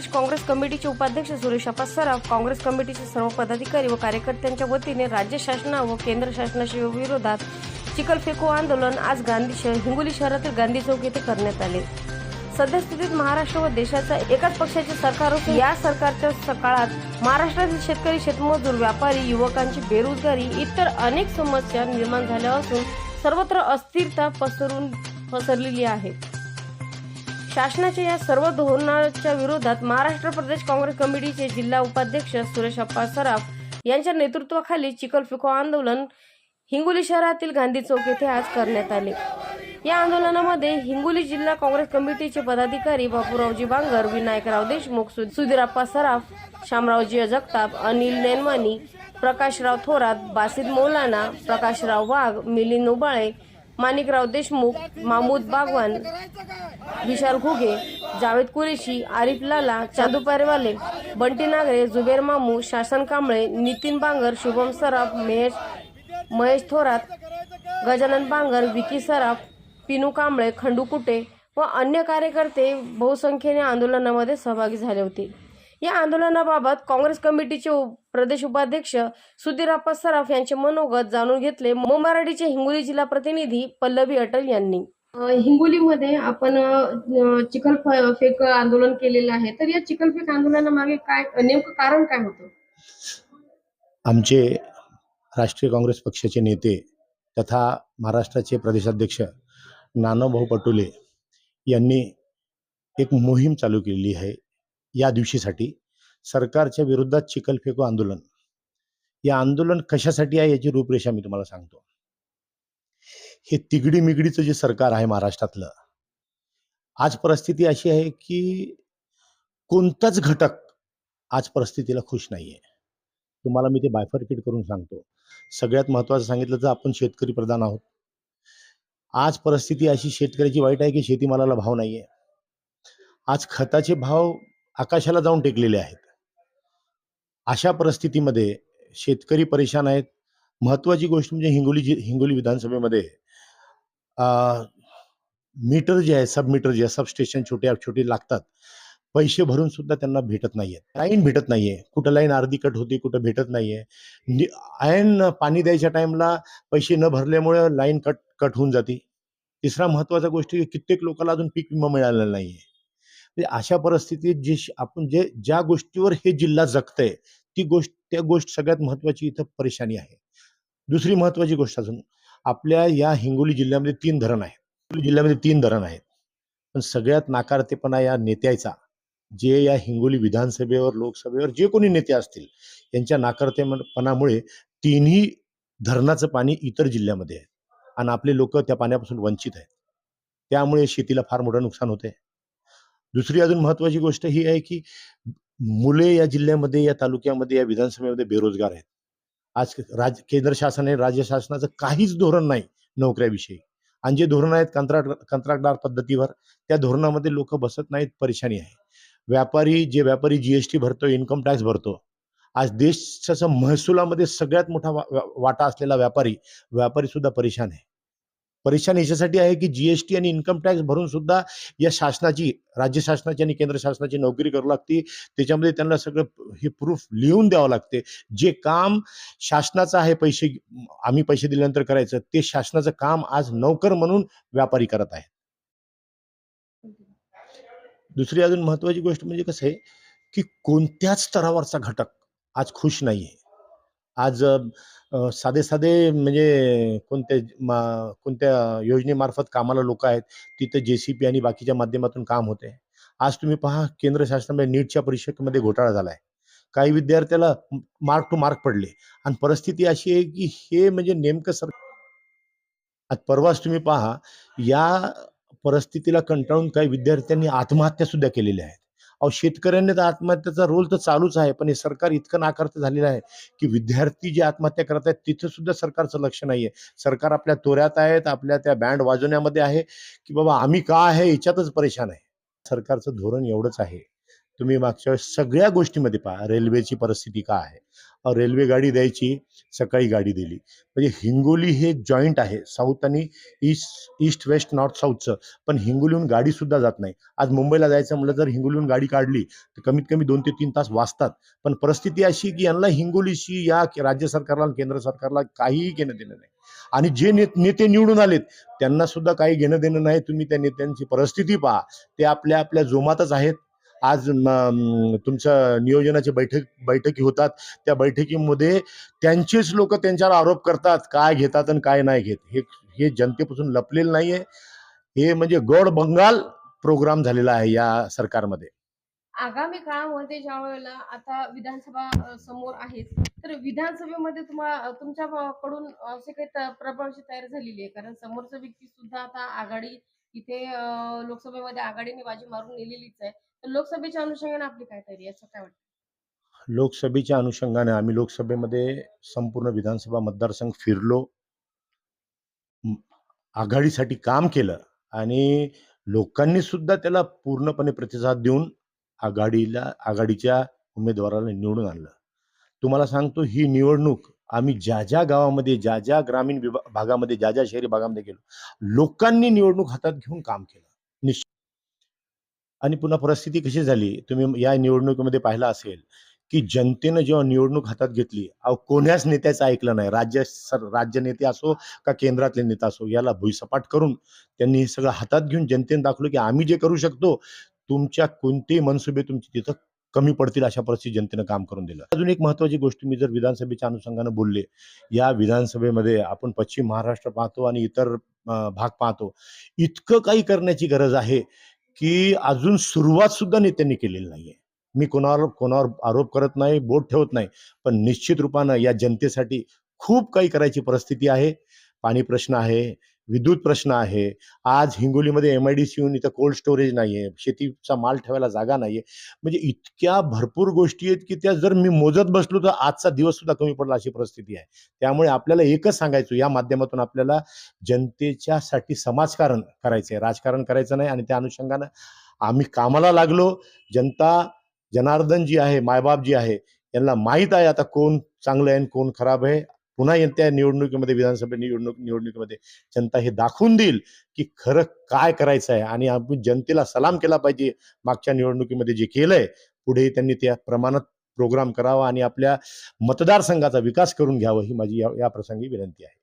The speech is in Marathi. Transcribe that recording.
तसेच काँग्रेस कमिटीचे उपाध्यक्ष सुरेश सराफ काँग्रेस कमिटीचे सर्व पदाधिकारी व कार्यकर्त्यांच्या वतीने राज्य शासना व केंद्र शासनाच्या विरोधात चिखल फेको आंदोलन आज गांधी शहर हिंगोली शहरातील गांधी चौक येथे करण्यात आले. सद्यस्थितीत महाराष्ट्र व देशाचा एकाच पक्षाचे सरकार असून या सरकारच्या सकाळात महाराष्ट्रातील शेतकरी शेतमजूर व्यापारी युवकांची बेरोजगारी इतर अनेक समस्या निर्माण झाल्या असून सर्वत्र अस्थिरता पसरून पसरलेली आहे. शासनाच्या या सर्व धोरणाच्या विरोधात महाराष्ट्र प्रदेश काँग्रेस कमिटीचे जिल्हा उपाध्यक्ष सुरेश अप्पा सराफ यांच्या नेतृत्वाखाली चिखल फिको आंदोलन हिंगोली शहरातील गांधी चौक येथे आज करण्यात आले. या आंदोलनामध्ये हिंगोली जिल्हा काँग्रेस कमिटीचे पदाधिकारी बापूरावजी बांगर विनायकराव देशमुख सु- सुधीरप्पा सराफ शामरावजी जगताप अनिल नेनमानी प्रकाशराव थोरात बासिद मौलाना प्रकाशराव वाघ मिलिंद उबाळे माणिकराव देशमुख मामूद बागवान विशाल घुगे जावेद कुरेशी आरिफ लाला चादू पारेवाले बंटी नागरे जुबेर मामू शासन कांबळे नितीन बांगर शुभम सराफ महेश महेश थोरात गजानन बांगर विकी सराफ पिनू कांबळे खंडू कुटे व अन्य कार्यकर्ते बहुसंख्येने आंदोलनामध्ये सहभागी झाले होते. या आंदोलनाबाबत काँग्रेस कमिटीचे उप- प्रदेश उपाध्यक्ष सुधीरप्पा सराफ यांचे मनोगत जाणून घेतले. म मराठीचे हिंगोली जिल्हा प्रतिनिधी पल्लवी अटल यांनी. हिंगोलीमध्ये आपण चिखल फेक आंदोलन केलेलं आहे. तर या चिखल फेक आंदोलनामागे काय नेमकं कारण काय होतं? आमचे राष्ट्रीय काँग्रेस पक्षाचे नेते तथा महाराष्ट्राचे प्रदेशाध्यक्ष नानाभाऊ पटोले यांनी एक मोहीम चालू केलेली आहे. या दिवशीसाठी सरकारच्या विरोधात चिखल फेको आंदोलन. या आंदोलन कशासाठी आहे याची रूपरेषा मी तुम्हाला सांगतो. हे तिगडी मिगडीचं जे सरकार आहे महाराष्ट्रातलं आज परिस्थिती अशी आहे की कोणताच घटक आज परिस्थितीला खुश नाही आहे तुम्हाला मी ते बायफरकेट करून सांगतो. सगळ्यात महत्त्वाचं सांगितलं तर आपण शेतकरी प्रधान आहोत. आज परिस्थिती अशी शेतकऱ्याची वाईट आहे की शेतीमालाला भाव नाही आहे आज खताचे भाव आकाशाला जाऊन टेकलेले आहेत. अशा परिस्थितीमध्ये शेतकरी परेशान आहेत. महत्त्वाची गोष्ट म्हणजे हिंगोली जि हिंगोली विधानसभेमध्ये मीटर जे आहे सब मीटर जे आहे सबस्टेशन छोटे छोटे लागतात. पैसे भरून सुद्धा त्यांना भेटत नाहीये. लाईन भेटत नाहीये. कुठं लाईन अर्धी कट होती कुठं भेटत नाहीये. नि- ऐन पाणी द्यायच्या टाइमला पैसे न भरल्यामुळे लाईन कट कट होऊन जाते. तिसरा महत्त्वाचा गोष्ट कित्येक लोकांना अजून पीक विमा मिळालेला नाहीये. म्हणजे अशा परिस्थितीत जे श- आपण जे ज्या गोष्टीवर हे जिल्हा जगतंय ती गोष्ट त्या गोष्ट सगळ्यात महत्वाची इथं परेशानी आहे. दुसरी महत्वाची गोष्ट अजून आपल्या या हिंगोली जिल्ह्यामध्ये तीन धरण आहेत. हिंगोली जिल्ह्यामध्ये तीन धरण आहेत. पण सगळ्यात नाकारतेपणा या नेत्याचा जे या हिंगोली विधानसभेवर लोकसभेवर जे कोणी नेते असतील यांच्या नाकारतेपणामुळे तिन्ही धरणाचं पाणी इतर जिल्ह्यामध्ये आहे. आणि आपले लोक त्या पाण्यापासून वंचित आहेत. त्यामुळे शेतीला फार मोठं नुकसान होते दुसरी अजून महत्वाची गोष्ट ही आहे की मुले या जिल्ह्यामध्ये या तालुक्यामध्ये या विधानसभेमध्ये बेरोजगार आहेत. आज राज केंद्र शासन आणि राज्य शासनाचं काहीच धोरण नाही नोकऱ्याविषयी. आणि जे धोरण आहेत कंत्राट कंत्राटदार पद्धतीवर त्या धोरणामध्ये लोक बसत नाहीत परेशानी आहे. व्यापारी जे व्यापारी जीएसटी भरतो इन्कम टॅक्स भरतो आज देशाच्या महसुलामध्ये सगळ्यात मोठा वा- वाटा असलेला व्यापारी व्यापारी सुद्धा परेशान आहे. परेशान याच्यासाठी आहे की जीएसटी आणि इन्कम टॅक्स भरून सुद्धा या शासनाची राज्य शासनाची आणि केंद्र शासनाची नोकरी करू लागते. त्याच्यामध्ये त्यांना सगळं हे प्रूफ लिहून द्यावं लागते. जे काम शासनाचं आहे पैसे आम्ही पैसे दिल्यानंतर करायचं ते शासनाचं काम आज नोकर म्हणून व्यापारी करत आहेत. दुसरी अजून महत्वाची गोष्ट म्हणजे कसं आहे की कोणत्याच स्तरावरचा घटक आज खुश नाही आहे आज साधे साधे म्हणजे कोणत्या कोणत्या योजनेमार्फत कामाला लोक आहेत तिथं जे सी पी आणि बाकीच्या माध्यमातून काम होते. आज तुम्ही पहा केंद्र शासनामध्ये म्हणजे नीटच्या परीक्षेमध्ये घोटाळा झाला आहे काही विद्यार्थ्याला मार्क टू मार्क पडले. आणि परिस्थिती अशी आहे की हे म्हणजे नेमकं सर आज परवाच तुम्ही पहा या परिस्थितीला कंटाळून काही विद्यार्थ्यांनी आत्महत्या सुद्धा केलेल्या आहेत अहो शेतकऱ्यांनी तर आत्महत्याचा रोल तर चालूच आहे पण हे सरकार इतकं नाकारतं झालेलं आहे की विद्यार्थी जे आत्महत्या करत आहेत तिथं सुद्धा सरकारचं लक्ष नाही आहे सरकार आपल्या तोऱ्यात आहेत आपल्या त्या बँड वाजवण्यामध्ये आहे की बाबा आम्ही का आहे याच्यातच परेशान आहे. सरकारचं धोरण एवढंच आहे. तुम्ही मागच्या वेळेस सगळ्या गोष्टीमध्ये पहा रेल्वेची परिस्थिती काय आहे? रेल्वे गाडी द्यायची सकाळी गाडी दिली. म्हणजे हिंगोली हे जॉईंट आहे साऊथ आणि ईस्ट ईस्ट वेस्ट नॉर्थ साऊथचं. पण हिंगोलीहून गाडी सुद्धा जात नाही. आज मुंबईला जायचं म्हटलं जर हिंगोलीहून गाडी काढली तर कमीत कमी दोन ते तीन तास वाचतात. पण परिस्थिती अशी की यांना हिंगोलीशी या राज्य सरकारला केंद्र सरकारला काहीही घेणं देणं नाही. आणि जे नेते निवडून आलेत त्यांना सुद्धा काही घेणं देणं नाही. तुम्ही त्या नेत्यांची परिस्थिती पहा. ते आपल्या आपल्या जोमातच आहेत. आज तुमच्या नियोजनाची बैठक बैठकी होतात. त्या बैठकीमध्ये त्यांचेच लोक त्यांच्यावर आरोप करतात काय घेतात आणि काय नाही घेत. हे हे जनतेपासून लपलेलं नाहीये. हे म्हणजे गड बंगाल प्रोग्राम झालेला आहे या सरकारमध्ये. आगामी काळामध्ये ज्या वेळेला आता विधानसभा समोर आहेत तर विधानसभेमध्ये तुम्हाला तुमच्याकडून असे काही त- प्रबळशी तयार झालेली आहे? कारण समोरचा व्यक्ती सुद्धा आता आघाडी इथे लोकसभेमध्ये आघाडीने बाजी मारून नेलेलीच आहे. तर लोकसभेच्या अनुषंगाने आपली काय तयारी असं काय वाटतं? लोकसभेच्या अनुषंगाने आम्ही लोकसभेमध्ये संपूर्ण विधानसभा मतदारसंघ फिरलो. आघाडीसाठी काम केलं आणि लोकांनी सुद्धा त्याला पूर्णपणे प्रतिसाद देऊन आघाडीला आघाडीच्या उमेदवाराला निवडून आणलं. तुम्हाला सांगतो ही निवडणूक आम्ही ज्या ज्या गावामध्ये ज्या ज्या ग्रामीण विभा भागामध्ये ज्या ज्या शहरी भागामध्ये गेलो लोकांनी निवडणूक हातात घेऊन काम केलं. निश्चित. आणि पुन्हा परिस्थिती कशी झाली? तुम्ही या निवडणुकीमध्ये पाहिला असेल की जनतेनं जेव्हा निवडणूक हातात घेतली अहो कोण्याच नेत्याचं ऐकलं नाही. राज्य सर राज्य नेते असो का केंद्रातले नेता असो याला भुईसपाट करून त्यांनी हे सगळं हातात घेऊन जनतेने दाखवलं की आम्ही जे करू शकतो तुमच्या कोणतेही मनसुबे तुमची तिथं कमी पडतील अशा परिस्थिती जनतेनं काम करून दिलं. अजून एक महत्वाची गोष्ट मी जर विधानसभेच्या अनुषंगानं बोलले या विधानसभेमध्ये आपण पश्चिम महाराष्ट्र पाहतो आणि इतर भाग पाहतो. इतकं काही करण्याची गरज आहे की अजून सुरुवात सुद्धा नेत्यांनी केलेली नाहीये. मी कोणावर कोणावर आरोप करत नाही बोट ठेवत नाही पण निश्चित रूपानं या जनतेसाठी खूप काही करायची परिस्थिती आहे. पाणी प्रश्न आहे विद्युत प्रश्न आहे. आज हिंगोलीमध्ये एम आय डी सी येऊन इथं कोल्ड स्टोरेज नाही आहे शेतीचा माल ठेवायला जागा नाही आहे म्हणजे इतक्या भरपूर गोष्टी आहेत की त्या जर मी मोजत बसलो तर आजचा दिवस सुद्धा कमी पडला अशी परिस्थिती आहे. त्यामुळे आपल्याला एकच सांगायचं या माध्यमातून आपल्याला जनतेच्यासाठी समाजकारण करायचं आहे राजकारण करायचं नाही आणि त्या अनुषंगानं आम्ही कामाला लागलो. जनता जनार्दन जी आहे मायबाप जी आहे यांना माहीत आहे आता कोण चांगलं आहे आणि कोण खराब आहे. पुन्हा त्या निवडणुकीमध्ये विधानसभा निवडणूक निवडणुकीमध्ये जनता हे दाखवून देईल की खरं काय करायचं आहे आणि आपण जनतेला सलाम केला पाहिजे. मागच्या निवडणुकीमध्ये जे केलंय पुढे त्यांनी त्या प्रमाणात प्रोग्राम करावा आणि आपल्या मतदारसंघाचा विकास करून घ्यावा ही माझी या या प्रसंगी विनंती आहे.